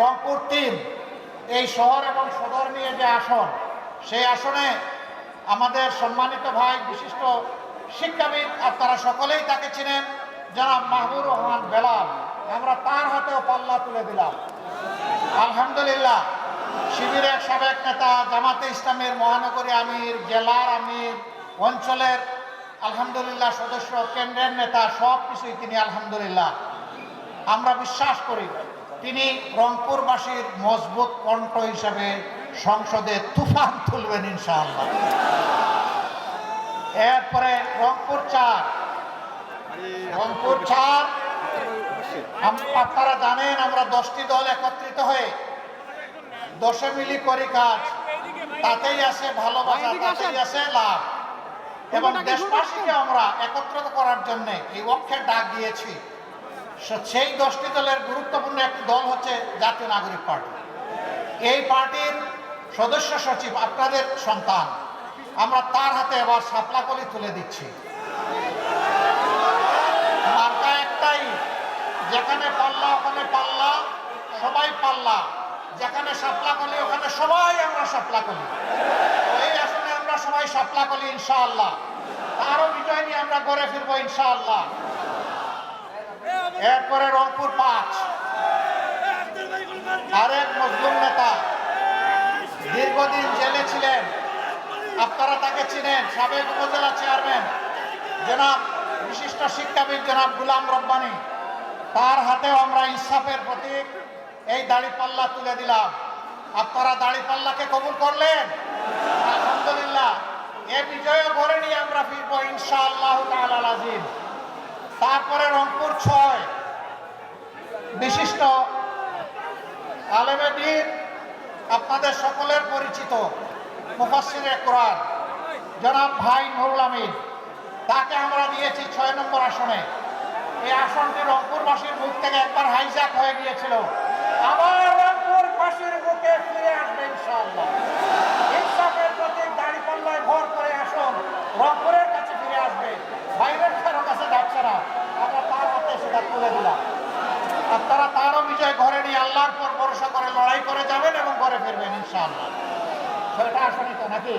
রংপুর তিন, এই শহর এবং সদর নিয়ে যে আসন, সেই আসনে আমাদের সম্মানিত ভাই, বিশিষ্ট শিক্ষাবিদ আপনারা সকলেই তাকে চিনেন যারা মাহবুর রহমান বেলাল। আমরা তার হাতেও পাল্লা তুলে দিলাম। আলহামদুলিল্লাহ, শিবিরের সাবেক নেতা, জামাতে ইসলামের মহানগরী আমির, জেলার আমির, অঞ্চলের আলহামদুলিল্লাহ সদস্য, কেন্দ্রের নেতা সব কিছুই তিনি আলহামদুলিল্লাহ। আমরা বিশ্বাস করি তিনি রংপুরবাসীর মজবুত কণ্ঠ হিসাবে সংসদে তুফান তুলবেন ইনশাআল্লাহ। এরপরে রংপুর চার। রংপুর চার আপনারা জানেন আমরা দশটি দল একত্রিত হয়ে দশে মিলি করি কাজ। তাতেই আছে ভালোবাসা তাতেই আছে লাভ। এবং দেশবাসীকে আমরা একত্রিত করার জন্য এই অক্ষের ডাক দিয়েছি। সেই দশটি দলের গুরুত্বপূর্ণ একটি দল হচ্ছে জাতীয় নাগরিক পার্টি। এই পার্টির সদস্য সচিব আপনাদের সন্তান। আমরা তার হাতে এবার সাপলাকলি তুলে দিচ্ছি। একটাই, যেখানে পাল্লা ওখানে পাল্লা, সবাই পাল্লা। যেখানে সাপলা কলি ওখানে সবাই আমরা সাপলা কলি এই আসনে আমরা সবাই সাপলা কলি ইনশাআল্লাহ। তারও বিজয় নিয়ে আমরা গড়ে ফিরবো, ইনশাআল্লাহ। এরপরে রংপুর পাঁচ। দীর্ঘদিন জেলে ছিলেন। আপনারা তাকে চিনেন, সাবেক উপজেলা চেয়ারম্যান জনাব, বিশিষ্ট শিক্ষাবিদ জনাব গুলাম রব্বানি। তার হাতেও আমরা ইনসাফের প্রতীক, এই দাড়িপাল্লা তুলে দিলাম। আপনারা দাড়িপাল্লাকে কবুল করলেন? আলহামদুলিল্লাহ। এ বিজয় গড়ে নিয়ে আমরা ফিরবো ইনশাআল্লাহ আজিম। তারপরে রংপুর ছয়, বিশিষ্ট আলেমে দিন আপনাদের সকলের পরিচিত মুফাসিরে কোরআন। জনাব ভাই নুরুল আমিন, তাকে আমরা দিয়েছি ছয় নম্বর আসনে। এই আসনটি রংপুরবাসীর মুখ থেকে একবার হাইজ্যাক হয়ে গিয়েছিল। আবার রংপুরবাসীর মুখে ফিরে আসবে তার তারও বিজয় ঘরে নিয়ে আল্লাহর পর ভরসা করে লড়াই করে যাবেন ফিরবেন ইনশাআল্লাহ। ছয়টা আসনি তো নাকি?